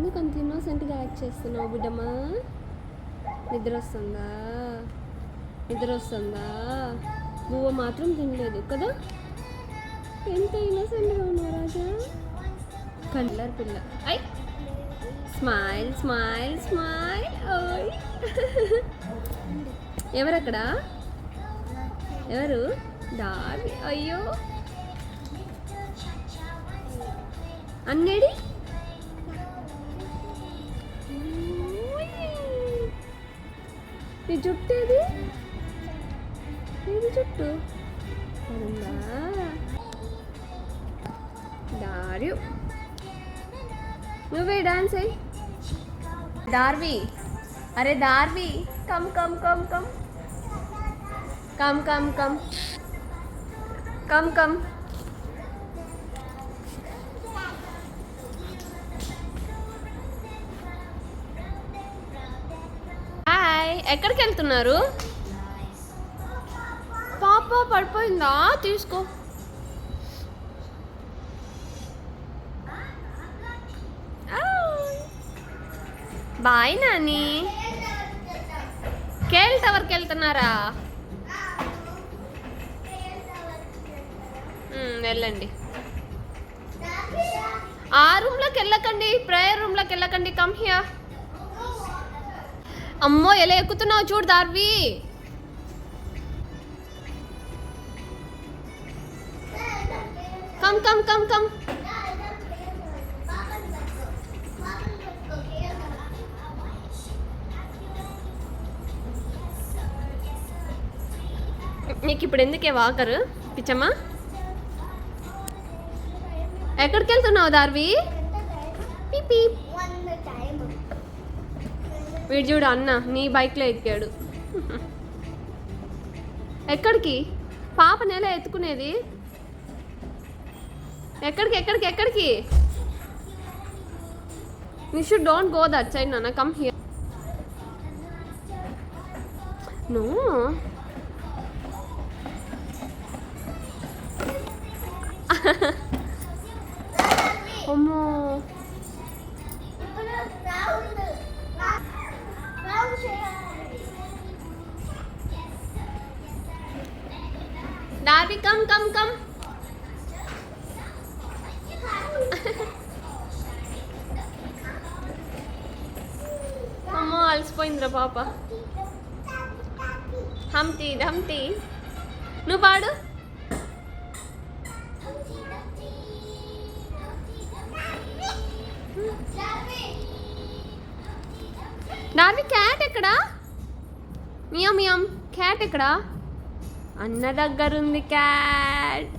ఎందుకు అంత ఇన్నోసెంట్గా యాక్ట్ చేస్తున్నావు బిడ్డమ్మా? నిద్ర వస్తుందా నిద్ర వస్తుందా బువ్వ మాత్రం తినలేదు కదా? ఎంత ఇన్నోసెంట్గా ఉన్నావు రాజా? కండ్లర్ పిల్ల. ఐ! స్మైల్ స్మైల్ స్మైల్ ఓయ్! ఎవరక్కడ? ఎవరు? దారి అయ్యో! అన్నేడి నీ జుట్టు ఏది? ఏది జుట్టు? ఉందా దారి నువ్వే డాన్స్ అయ్యి దార్వి. అరే Darvi. Come come come come. Come come come. Come come. ఎక్కడికి వెళ్తున్నారు పాప పడిపోయిందా? తీసుకో. బాయ్ నాని. కేల్ టవర్కి వెళ్తున్నారా? వెళ్ళండి. ఆ రూమ్లోకి వెళ్ళకండి ప్రేయర్ రూమ్లోకి వెళ్ళకండి కమ్ హియర్. అమ్మో ఎలా ఎక్కుతున్నావు చూడు Darvi. Come come come come. నీకు ఇప్పుడు ఎందుకే వాకరు పిచ్చమ్మా? ఎక్కడికి వెళ్తున్నావు దార్వి? పీప్. వీడు చూడు అన్న నీ బైక్లో ఎక్కాడు. ఎక్కడికి? పాప నెల ఎత్తుకునేది? ఎక్కడికి ఎక్కడికి ఎక్కడికి? Nishu should don't go that side నాన్న కమ్ హియర్ నో. అమ్మో Come, కమ్ come. అమ్మ అమ్మో అలసిపోయిందిరా పాప. హంతి హంతి నువ్వు పాడు. డార్వి క్యాట్ ఎక్కడా? మియం మియం క్యాట్ ఎక్కడా? అన్న దగ్గర ఉంది క్యాట్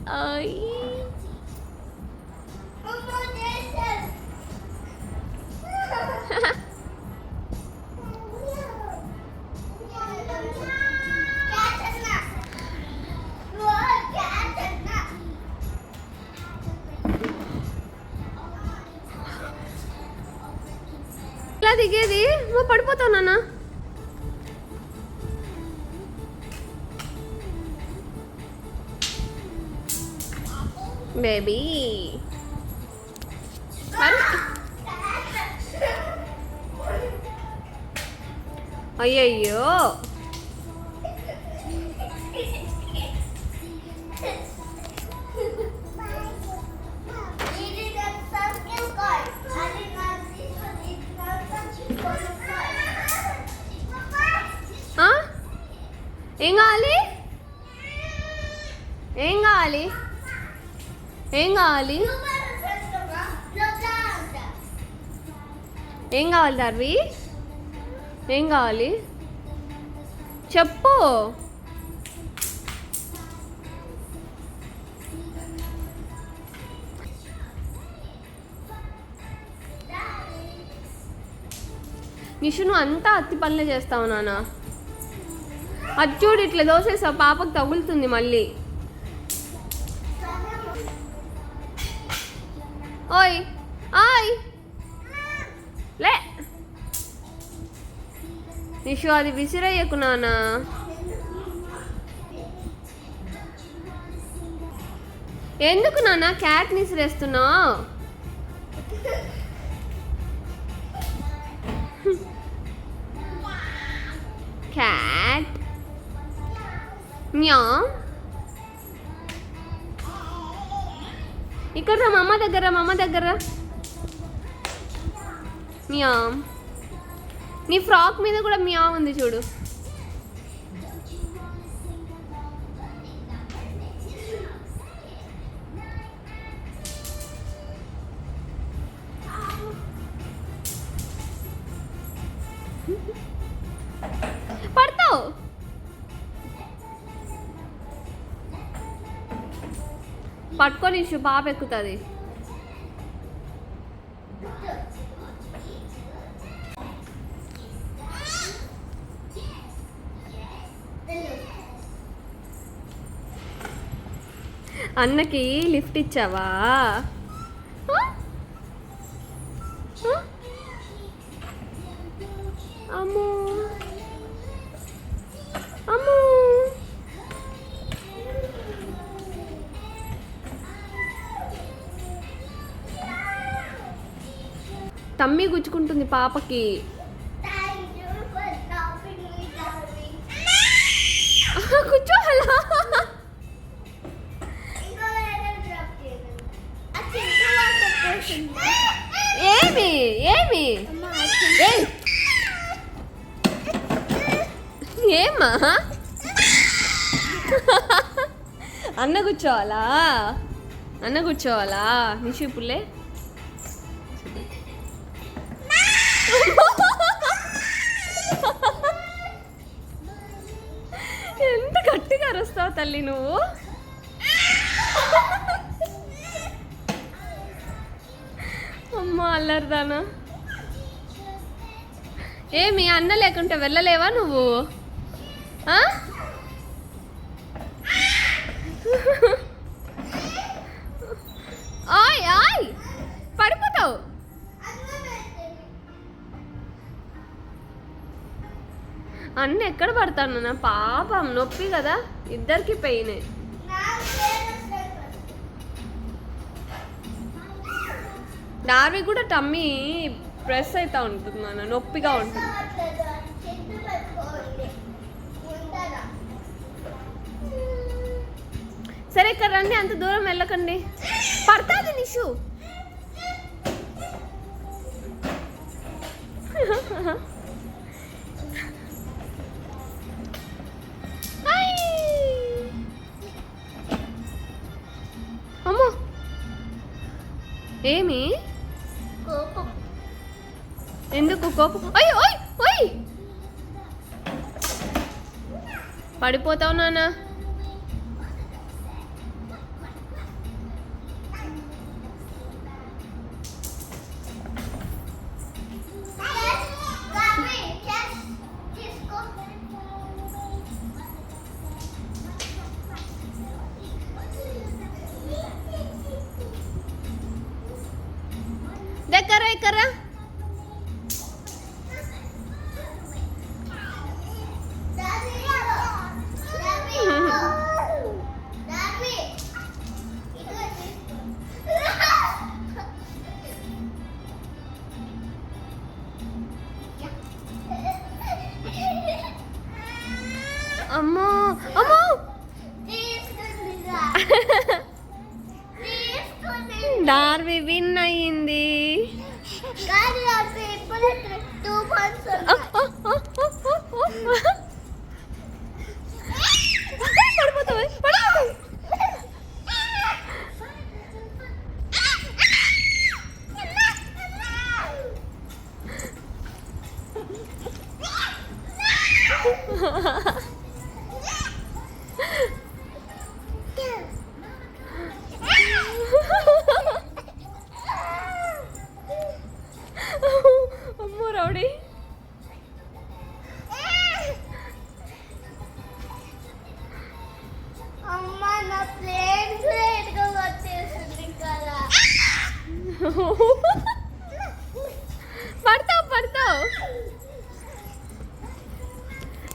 దిగేది? నువ్వు పడిపోతావు నాన్న. బేబీ అయ్యయ్యో ఆ? ఏం కావాలి ఏం కావాలి ఏం కావాలి? ఏం కావాలి దర్వి? ఏం కావాలి? చెప్పు. నిషు నువ్వు అంతా అత్తి పనులే చేస్తావు నాన్న. అది చూడు ఇట్లా దోసేసా పాపకు తగులుతుంది మళ్ళీ. ఓయ్ ఆయ్ లే నిషు అది విసిరయ్యకు నానా ఎందుకు నాన్న? క్యాట్ విసిరేస్తున్నావు క్యాట్ మ్యా ఇక్కడ రా మా అమ్మ దగ్గర మా అమ్మ దగ్గర మియా నీ ఫ్రాక్ మీద కూడా మియా ఉంది చూడు. పడతావు పట్టుకొని ఇష్యూ పాప ఎక్కుతుంది. అన్నకి లిఫ్ట్ ఇచ్చావా? తమ్మి గుచ్చుకుంటుంది పాపకి. కూర్చోవాలా ఏమి ఏమి? ఏమా అన్న కూర్చోవాలా? అన్న కూర్చోవాలా? నిషి పుల్లే? ఏడుస్తావు తల్లి నువ్వు? అమ్మ అల్లరిదానా? ఏ మీ అన్న లేకుంటే వెళ్ళలేవా నువ్వు? అన్నీ ఎక్కడ పడతాను నా పాపం నొప్పి కదా. ఇద్దరికి పెయిన్. డార్వి కూడా టమ్మీ ప్రెస్ అవుతా ఉంటుంది నాన్న నొప్పిగా ఉంటుంది. సరే ఇక్కడ రండి అంత దూరం వెళ్ళకండి. పడతాది నిషు. ఐ! ఏమి. ఎందుకు కోపం? అయ్యో ఓయ్ ఓయ్! పడిపోతావు నాన్న. డార్వి విన్ అయ్యింది.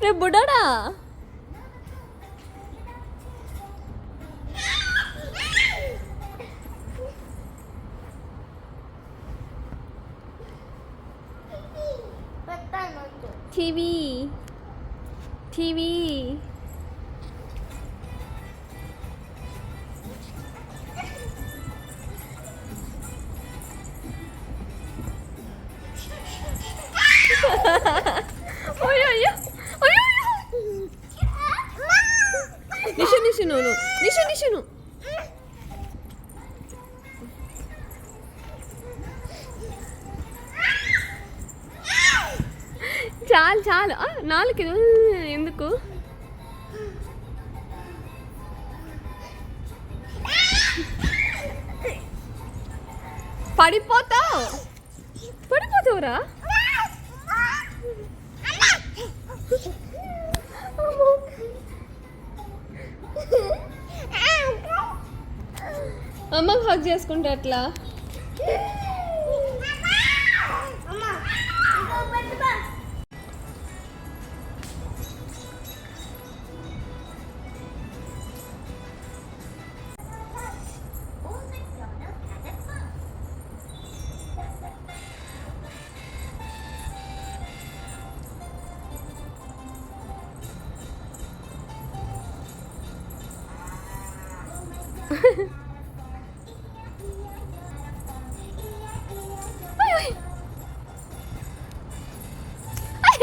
రే బుడ్డాడా. టీవీ. టీవీ. అయ్యో అయ్యో. అయ్యో నిషు నిషు నువ్వు చాలు చాలు. నాలుగు ఎందుకు? పడిపోతావు? పడిపోతావురా? అమ్మకి హక్ చేసుకుంటే ఎట్లా? Ay,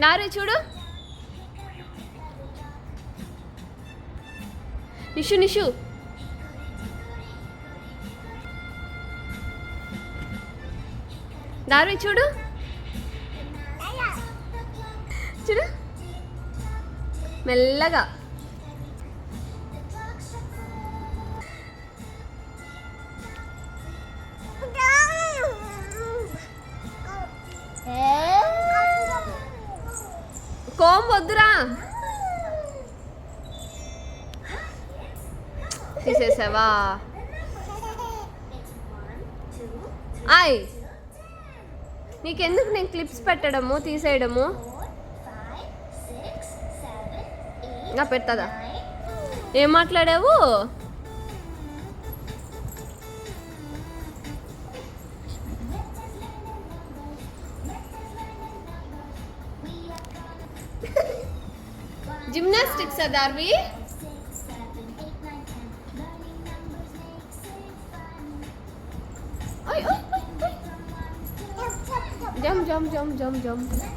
నారు చూడు. నిషు నిషు. నార్వి చూడు. చూడు. మెల్లగా. కోం వద్దురా. తీసేసావా? ఆయ్. నీకెందుకు నేను క్లిప్స్ పెట్టడము తీసేయడము? నా పెడతదా? ఏం మాట్లాడావు? said that we? Ay ay ay ay. Jump jump jump jump jump.